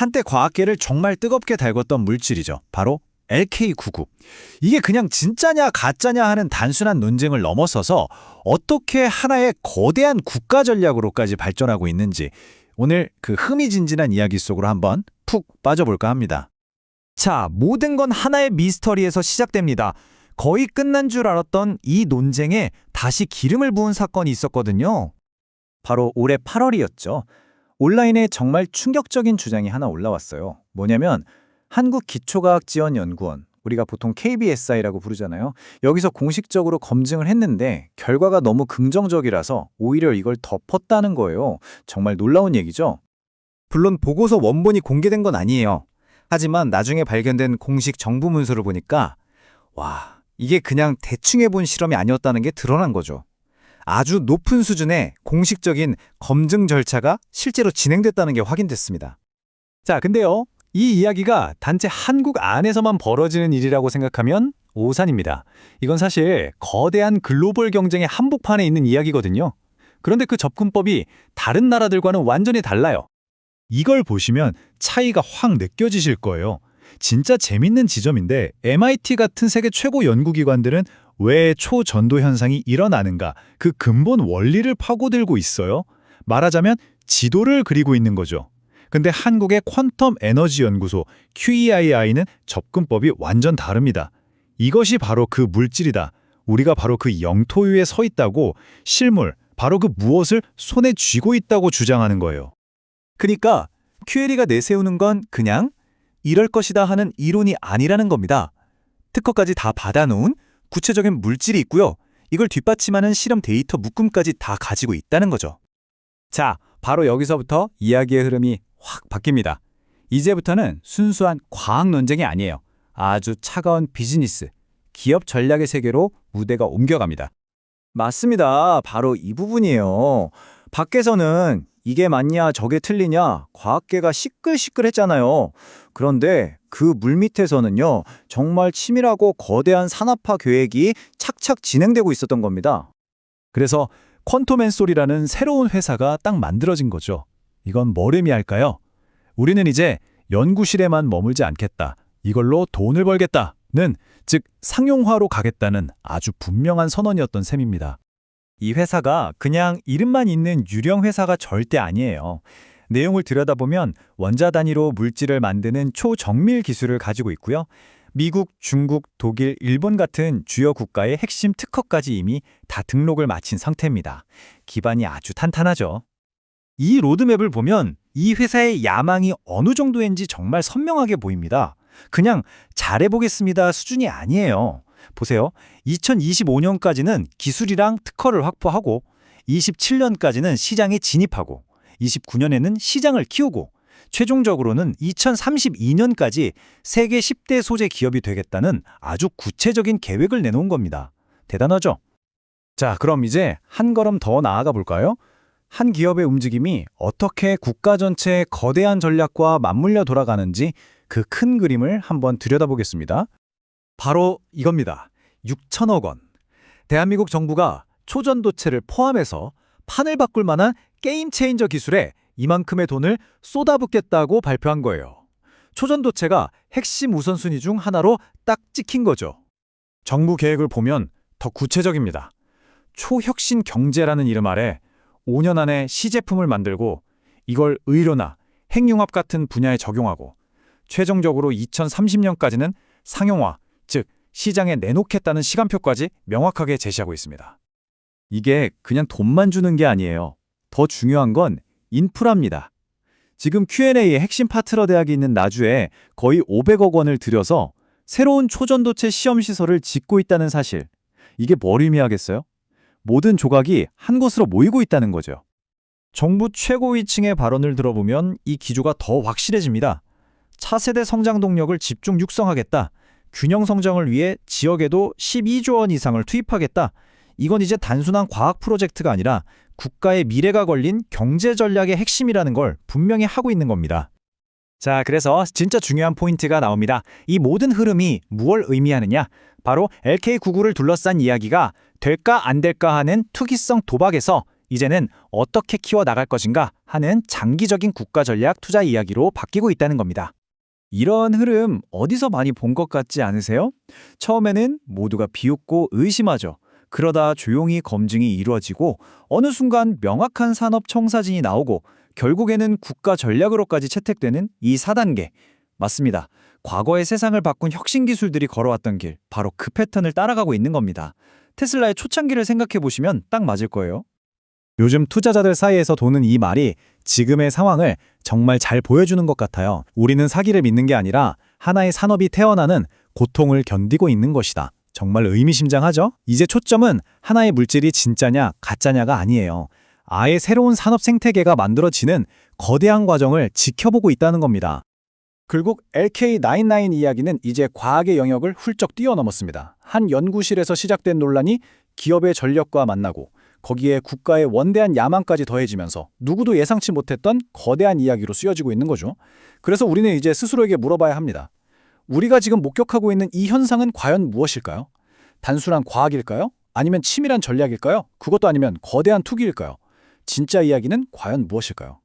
한때 과학계를 정말 뜨겁게 달궜던 물질이죠. 바로 LK99. 이게 그냥 진짜냐 가짜냐 하는 단순한 논쟁을 넘어서서 어떻게 하나의 거대한 국가 전략으로까지 발전하고 있는지 오늘 그 흥미진진한 이야기 속으로 한번 푹 빠져볼까 합니다. 자, 모든 건 하나의 미스터리에서 시작됩니다. 거의 끝난 줄 알았던 이 논쟁에 다시 기름을 부은 사건이 있었거든요. 바로 올해 8월이었죠. 온라인에 정말 충격적인 주장이 하나 올라왔어요. 뭐냐면 한국기초과학지원연구원, 우리가 보통 KBSI라고 부르잖아요. 여기서 공식적으로 검증을 했는데 결과가 너무 긍정적이라서 오히려 이걸 덮었다는 거예요. 정말 놀라운 얘기죠. 물론 보고서 원본이 공개된 건 아니에요. 하지만 나중에 발견된 공식 정부 문서를 보니까 와, 이게 그냥 대충 해본 실험이 아니었다는 게 드러난 거죠. 아주 높은 수준의 공식적인 검증 절차가 실제로 진행됐다는 게 확인됐습니다. 자, 근데요. 이 이야기가 단체 한국 안에서만 벌어지는 일이라고 생각하면 오산입니다. 이건 사실 거대한 글로벌 경쟁의 한복판에 있는 이야기거든요. 그런데 그 접근법이 다른 나라들과는 완전히 달라요. 이걸 보시면 차이가 확 느껴지실 거예요. 진짜 재밌는 지점인데 MIT 같은 세계 최고 연구기관들은 왜 초전도 현상이 일어나는가 그 근본 원리를 파고들고 있어요. 말하자면 지도를 그리고 있는 거죠. 근데 한국의 퀀텀 에너지 연구소 QEII는 접근법이 완전 다릅니다. 이것이 바로 그 물질이다. 우리가 바로 그 영토 위에 서 있다고 실물, 바로 그 무엇을 손에 쥐고 있다고 주장하는 거예요. 그러니까 QLE가 내세우는 건 그냥 이럴 것이다 하는 이론이 아니라는 겁니다. 특허까지 다 받아놓은 구체적인 물질이 있고요. 이걸 뒷받침하는 실험 데이터 묶음까지 다 가지고 있다는 거죠. 자, 바로 여기서부터 이야기의 흐름이 확 바뀝니다. 이제부터는 순수한 과학 논쟁이 아니에요. 아주 차가운 비즈니스, 기업 전략의 세계로 무대가 옮겨갑니다. 맞습니다. 바로 이 부분이에요. 밖에서는 이게 맞냐 저게 틀리냐 과학계가 시끌시끌했잖아요. 그런데 그 물밑에서는요. 정말 치밀하고 거대한 산업화 계획이 착착 진행되고 있었던 겁니다. 그래서 퀀텀앤솔이라는 새로운 회사가 딱 만들어진 거죠. 이건 뭘 의미할까요? 우리는 이제 연구실에만 머물지 않겠다. 이걸로 돈을 벌겠다는 즉 상용화로 가겠다는 아주 분명한 선언이었던 셈입니다. 이 회사가 그냥 이름만 있는 유령 회사가 절대 아니에요. 내용을 들여다보면 원자 단위로 물질을 만드는 초정밀 기술을 가지고 있고요. 미국, 중국, 독일, 일본 같은 주요 국가의 핵심 특허까지 이미 다 등록을 마친 상태입니다. 기반이 아주 탄탄하죠. 이 로드맵을 보면 이 회사의 야망이 어느 정도인지 정말 선명하게 보입니다. 그냥 잘해보겠습니다 수준이 아니에요. 보세요. 2025년까지는 기술이랑 특허를 확보하고 27년까지는 시장에 진입하고 29년에는 시장을 키우고 최종적으로는 2032년까지 세계 10대 소재 기업이 되겠다는 아주 구체적인 계획을 내놓은 겁니다. 대단하죠? 자, 그럼 이제 한 걸음 더 나아가 볼까요? 한 기업의 움직임이 어떻게 국가 전체의 거대한 전략과 맞물려 돌아가는지 그 큰 그림을 한번 들여다보겠습니다. 바로 이겁니다. 6천억 원. 대한민국 정부가 초전도체를 포함해서 판을 바꿀 만한 게임 체인저 기술에 이만큼의 돈을 쏟아붓겠다고 발표한 거예요. 초전도체가 핵심 우선순위 중 하나로 딱 찍힌 거죠. 정부 계획을 보면 더 구체적입니다. 초혁신 경제라는 이름 아래 5년 안에 시제품을 만들고 이걸 의료나 핵융합 같은 분야에 적용하고 최종적으로 2030년까지는 상용화, 즉 시장에 내놓겠다는 시간표까지 명확하게 제시하고 있습니다. 이게 그냥 돈만 주는 게 아니에요. 더 중요한 건 인프라입니다. 지금 Q&A의 핵심 파트너 대학이 있는 나주에 거의 500억 원을 들여서 새로운 초전도체 시험 시설을 짓고 있다는 사실. 이게 뭘 의미하겠어요? 모든 조각이 한 곳으로 모이고 있다는 거죠. 정부 최고위층의 발언을 들어보면 이 기조가 더 확실해집니다. 차세대 성장 동력을 집중 육성하겠다. 균형 성장을 위해 지역에도 12조 원 이상을 투입하겠다. 이건 이제 단순한 과학 프로젝트가 아니라 국가의 미래가 걸린 경제 전략의 핵심이라는 걸 분명히 하고 있는 겁니다. 자, 그래서 진짜 중요한 포인트가 나옵니다. 이 모든 흐름이 무엇을 의미하느냐? 바로 LK99를 둘러싼 이야기가 될까 안 될까 하는 투기성 도박에서 이제는 어떻게 키워 나갈 것인가 하는 장기적인 국가 전략 투자 이야기로 바뀌고 있다는 겁니다. 이런 흐름 어디서 많이 본 것 같지 않으세요? 처음에는 모두가 비웃고 의심하죠. 그러다 조용히 검증이 이루어지고 어느 순간 명확한 산업 청사진이 나오고 결국에는 국가 전략으로까지 채택되는 이 4단계. 맞습니다. 과거의 세상을 바꾼 혁신 기술들이 걸어왔던 길, 바로 그 패턴을 따라가고 있는 겁니다. 테슬라의 초창기를 생각해 보시면 딱 맞을 거예요. 요즘 투자자들 사이에서 도는 이 말이 지금의 상황을 정말 잘 보여주는 것 같아요. 우리는 사기를 믿는 게 아니라 하나의 산업이 태어나는 고통을 견디고 있는 것이다. 정말 의미심장하죠? 이제 초점은 하나의 물질이 진짜냐 가짜냐가 아니에요. 아예 새로운 산업 생태계가 만들어지는 거대한 과정을 지켜보고 있다는 겁니다. 결국 LK99 이야기는 이제 과학의 영역을 훌쩍 뛰어넘었습니다. 한 연구실에서 시작된 논란이 기업의 전력과 만나고 거기에 국가의 원대한 야망까지 더해지면서 누구도 예상치 못했던 거대한 이야기로 쓰여지고 있는 거죠. 그래서 우리는 이제 스스로에게 물어봐야 합니다. 우리가 지금 목격하고 있는 이 현상은 과연 무엇일까요? 단순한 과학일까요? 아니면 치밀한 전략일까요? 그것도 아니면 거대한 투기일까요? 진짜 이야기는 과연 무엇일까요?